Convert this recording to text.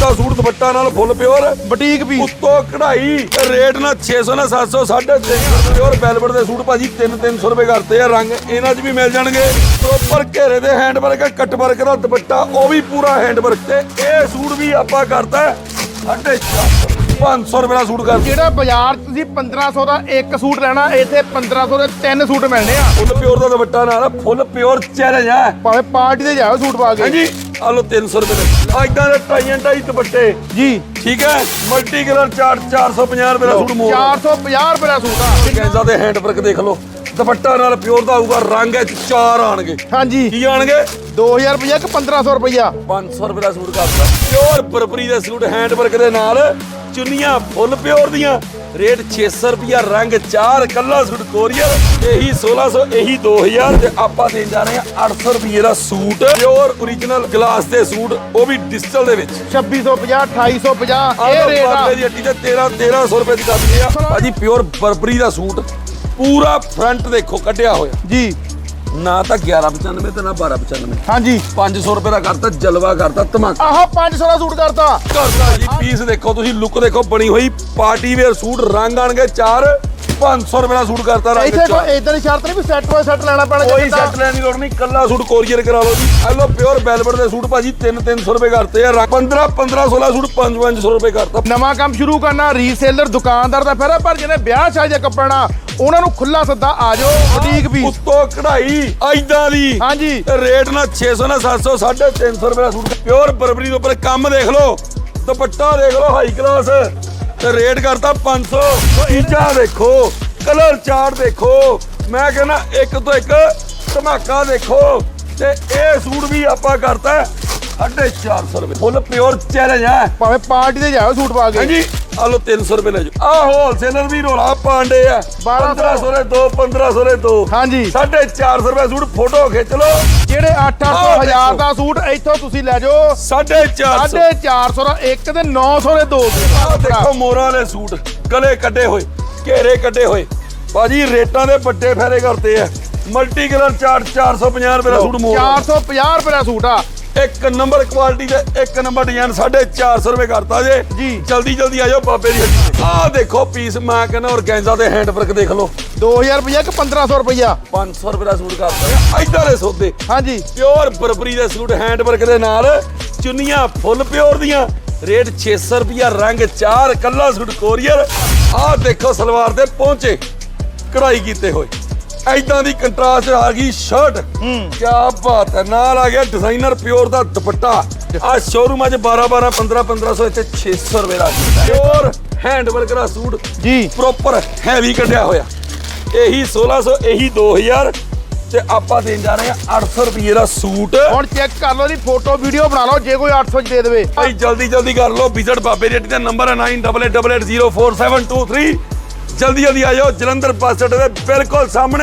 ਦਾ suit ਦੁਪੱਟਾ ਨਾਲ full pure. Boutique ਵੀ। ਉੱਤੋਂ ਕਢਾਈ ਰੇਟ ਨਾ 600 ਨਾ 700 350 ਪਿਓਰ ਵੈਲਵਟ ਦੇ ਸੂਟ ਭਾਜੀ 3-300 ਰੁਪਏ ਕਰਤੇ ਆ ਰੰਗ ਇਹਨਾਂ 'ਚ ਵੀ ਮਿਲ ਜਾਣਗੇ। ਪ੍ਰੋਪਰ ਘੇਰੇ ਦੇ ਹੈਂਡ ਵਰਕ ਕੱਟ ਵਰਕ ਦਾ ਦੁਪੱਟਾ ਉਹ ਵੀ ਪੂਰਾ ਹੈਂਡ ਵਰਕ ਤੇ। ਇਹ ਸੂਟ ਵੀ ਆਪਾਂ ਕਰਤਾ 450 500 ਰੁਪਏ ਦਾ ਸੂਟ ਕਰ ਜਿਹੜਾ ਬਾਜ਼ਾਰ ਤੁਸੀਂ 1500 ਦਾ ਇੱਕ ਸੂਟ ਲੈਣਾ ਇੱਥੇ 1500 ਦੇ ਤਿੰਨ ਸੂਟ ਮਿਲਣੇ ਆ। ਫੁੱਲ ਪਿਓਰ ਦਾ ਦੁਪੱਟਾ ਨਾਲ ਫੁੱਲ ਪਿਓਰ ਚੈਲੰਜ ਆ ਭਾਵੇਂ ਪਾਰਟੀ ਤੇ ਜਾਓ ਸੂਟ ਪਾ ਕੇ। ਹਾਂਜੀ। ਆ ਲੋ 300 ਰੁਪਏ ਦੇ। ਇਦਾਂ ਦੇ ਟਾਈਆਂ ਟਾਈ ਦੁਪੱਟੇ। ਜੀ। ਠੀਕ ਹੈ? ਮਲਟੀ ਕਲਰ ਚਾਰਟ 450 ਰੁਪਏ ਦਾ ਸੂਟ ਮੋੜ 450 ਰੁਪਏ ਦਾ ਸੂਟ ਆ। ਗੈਂਜ਼ਾ ਦੇ ਹੈਂਡ ਵਰਕ ਦੇਖ ਲਓ। ਦੁਪੱਟਾ ਨਾਲ ਪਿਓਰ ਦਾ ਆਊਗਾ ਰੰਗ ਇਹ ਚਾਰ ਆਣਗੇ। ਹਾਂਜੀ। ਕੀ ਆਣਗੇ? 2000 ਰੁਪਏ ਕਿ 1500 ਰੁਪਇਆ 500 ਰੁਪਏ ਦਾ ਸੂਟ ਕਰਦਾ ਪਿਓਰ ਬਰਬਰੀ ਦੇ ਸੂਟ ਹੈਂਡ ਵਰਕ ਦੇ ਨਾਲ। ਚੁੰਨੀਆਂ ਫੁੱਲ ਪਿਓਰ ਦੀਆਂ। ਰੇਟ 600 ਰੁਪਿਆ ਰੰਗ ਚਾਰ ਕੱਲਾ ਸੂਟ ਕੋਰੀਅਰ ਇਹੀ 1600 ਇਹੀ 2000 ਤੇ ਆਪਾਂ ਦੇਣ ਜਾ ਰਹੇ ਹਾਂ 800 ਰੁਪਏ ਦਾ ਸੂਟ। ਪਿਓਰ origignal ਗਲਾਸ ਦੇ ਸੂਟ ਉਹ ਵੀ ਡਿਜੀਟਲ ਦੇ ਵਿੱਚ। 2650 2850 ਇਹ ਰੇਟ ਆ। ਦੀ ਤੇ 13 1300 ਰੁਪਏ ਦੀ ਕਰਦੇ ਆ। ਭਾਜੀ ਪਿਓਰ ਬਰਬਰੀ ਦਾ ਸੂਟ ਪੂਰਾ ਫਰੰਟ ਦੇਖੋ ਕੱਢਿਆ ਹੋਇਆ। ਜੀ। ਨਾ ਤਾਂ 1195 ਤੇ ਨਾ 1295 ਹਾਂਜੀ। 500 ਰੁਪਏ ਦਾ ਕਰਤਾ ਜਲਵਾ ਕਰਤਾ ਧਮਾਕਾ। ਆਹ 500 ਦਾ ਸੂਟ ਕਰਤਾ। ਕਰਤਾ ਜੀ ਪੀਸ ਦੇਖੋ ਤੁਸੀਂ ਲੁੱਕ ਦੇਖੋ ਬਣੀ ਹੋਈ ਪਾਰਟੀ ਵੇਅਰ ਸੂਟ ਰੰਗ ਆਣਗੇ ਚਾਰ 500 ਰੁਪਏ ਦਾ ਸੂਟ ਕਰਤਾ ਰੰਗ ਇੱਥੇ ਕੋਈ ਇਦਾਂ ਦੀ ਸ਼ਰਤ ਨਹੀਂ ਵੀ ਸੈੱਟ ਬਾਈ ਸੈੱਟ ਲੈਣਾ ਪੈਣਾ ਕੋਈ ਸੈੱਟ ਲੈਣ ਦੀ ਲੋੜ ਨਹੀਂ ਕੱਲਾ ਸੂਟ ਕੋਰੀਅਰ ਕਰਾ ਲਓ ਜੀ। ਹੈਲੋ ਪਿਓਰ ਵੈਲਵਟ ਦੇ ਸੂਟ ਭਾਜੀ 3 300 ਰੁਪਏ ਕਰਤੇ ਆ। 15 15 16 ਸੂਟ 5 500 ਰੁਪਏ ਕਰਤਾ। ਨਵਾਂ ਕੰਮ ਸ਼ੁਰੂ ਕਰਨਾ ਰੀਸੇਲਰ ਦੁਕਾਨਦਾਰ ਦਾ ਫੇਰਾ ਪਰ ਜਿਹਨੇ ਵਿਆਹ ਸ਼ਾਦੀ ਦਾ ਕੱਪੜਾ ਉਹਨਾਂ ਨੂੰ ਖੁੱਲਾ ਸੱਦਾ ਆ ਜਾਓ ਬੁਟੀਕ ਵੀ। ਉੱਤੋਂ ਕਢਾਈ ਐਦਾਂ ਦੀ। ਹਾਂਜੀ। ਰੇਟ ਨਾ 600 ਨਾ 700 350 ਰੁਪਏ ਦਾ ਸੂਟ। ਪਿਓਰ ਬਰਬਰੀ ਦੇ ਉੱਪਰ ਕੰਮ ਦੇਖ ਲਓ। ਦੁਪੱਟਾ ਦੇਖ ਲਓ ਹਾਈ ਕਲਾਸ ਤੇ ਰੇਟ ਕਰਤਾ 500 ਇੰਚਾ ਦੇਖੋ ਕਲਰ ਚਾਰਟ ਦੇਖੋ। ਮੈਂ ਕਹਿੰਦਾ ਇੱਕ ਤੋਂ ਇੱਕ ਧਮਾਕਾ ਦੇਖੋ। ਤੇ ਇਹ ਸੂਟ ਵੀ ਆਪਾਂ ਕਰਤਾ 450 ਰੁਪਏ। ਫੁੱਲ ਪਿਓਰ ਚੈਲੰਜ ਹੈ। ਭਾਵੇਂ ਪਾਰਟੀ ਤੇ ਜਾਓ ਸੂਟ ਪਾ ਕੇ। ਹਾਂਜੀ। ਆ ਲੋ 300 ਰੁਪਏ ਲੈ ਜਾਓ। ਆ ਹੋਲਸੇਲਰ ਵੀ ਰੋਲਾ ਪਾਂਡੇ ਆ। 1500 ਦੇ ਦੋ 1500 ਦੇ ਦੋ। ਹਾਂਜੀ। 450 ਰੁਪਏ ਸੂਟ ਫੋਟੋ ਖਿੱਚ ਲਓ। ਜਿਹੜੇ 8-800 ਆਹ ਹਜ਼ਾਰ ਦੇਖੋ। ਦਾ ਸੂਟ ਇੱਥੋਂ ਤੁਸੀਂ ਲੈ ਜਾਓ। 450 450 ਦਾ ਇੱਕ ਤੇ 900 ਦੇ ਦੋ। ਆਹ ਦੇਖੋ ਮੋਰਾਂ ਵਾਲੇ ਸੂਟ ਗਲੇ ਕੱਢੇ ਹੋਏ ਘੇਰੇ ਕੱਢੇ ਹੋਏ। ਭਾਜੀ ਰੇਟਾਂ ਦੇ ਵੱਡੇ ਫੈਰੇ ਕਰਤੇ ਆ। ਮਲਟੀ ਕਲਰ ਚਾਰਟ 450 ਰੁਪਏ ਦਾ ਸੂਟ ਮੋੜ 450 ਰੁਪਏ ਦਾ ਸੂਟ ਆ। ਇੱਕ ਨੰਬਰ ਕੁਆਲਿਟੀ ਦੇ ਇੱਕ ਨੰਬਰ ਡਿਜ਼ਾਈਨ 450 ਰੁਪਏ ਕਰਤਾ ਜੇ। ਜੀ। ਜਲਦੀ ਜਲਦੀ ਆ ਜਾਓ ਬਾਬੇ ਦੀ ਹੱਟੀ ਤੇ। ਆਹ ਦੇਖੋ ਪੀਸ ਮੈਂ ਕਹਿੰਦਾ ਔਰਗੈਂਜ਼ਾ ਦੇ ਹੈਂਡ ਵਰਕ ਦੇਖ ਲਓ। 2000 ਰੁਪਏ ਕਿ 1500 ਰੁਪਇਆ 500 ਰੁਪਏ ਦਾ ਸੂਟ ਕਰਤਾ ਐਦਾਂ ਦੇ ਸੌਦੇ। ਹਾਂਜੀ। ਪਿਓਰ ਬਰਬਰੀ ਦੇ ਸੂਟ ਹੈਂਡ ਵਰਕ ਦੇ ਨਾਲ ਚੁੰਨੀਆਂ ਫੁੱਲ ਪਿਓਰ ਦੀਆਂ। ਰੇਟ 600 ਰੁਪਿਆ ਰੰਗ ਚਾਰ ਕੱਲਾ ਸੂਟ ਕੋਰੀਅਰ ਆਹ ਦੇਖੋ ਸਲਵਾਰ ਦੇ ਪਹੁੰਚੇ। ਕਢਾਈ ਕੀਤੇ ਹੋਏ। ਐਦਾਂ ਦੀ ਕੰਟਰਾਸਟ ਆ ਗਈ ਸ਼ਰਟ ਹੂੰ। ਕੀ ਬਾਤ ਹੈ ਨਾਲ ਆ ਗਿਆ ਡਿਜ਼ਾਈਨਰ ਪਿਓਰ ਦਾ ਦੁਪੱਟਾ। ਆ ਸ਼ੋਰੂਮਾਂ 'ਚ 12 12 15 1500 ਇੱਥੇ 600 ਰੁਪਏ ਦਾ ਪਿਓਰ ਹੈਂਡ ਵਰਕ ਦਾ ਸੂਟ ਜੀ। ਪ੍ਰੋਪਰ ਹੈਵੀ ਕੱਢਿਆ ਹੋਇਆ। ਇਹੀ 1600 ਇਹੀ 2000 ਤੇ ਆਪਾਂ ਦੇਣ ਜਾ ਰਹੇ ਹਾਂ 800 ਰੁਪਏ ਦਾ ਸੂਟ। ਹੁਣ ਚੈੱਕ ਕਰ ਲਓ ਦੀ ਫੋਟੋ ਵੀਡੀਓ ਬਣਾ ਲਓ ਜੇ ਕੋਈ 800 ਚ ਦੇ ਦੇਵੇ। ਭਾਈ ਜਲਦੀ ਜਲਦੀ ਕਰ ਲਓ ਵਿਜ਼ਿਟ ਬਾਬੇ ਰੇਟੀ ਦਾ ਨੰਬਰ ਹੈ 9888047723 ਜਲਦੀ ਜਲਦੀ ਆ ਜਾਓ ਜਲੰਧਰ ਬੱਸ ਅੱਡੇ ਦੇ ਬਿਲਕੁਲ ਸਾਹਮਣੇ।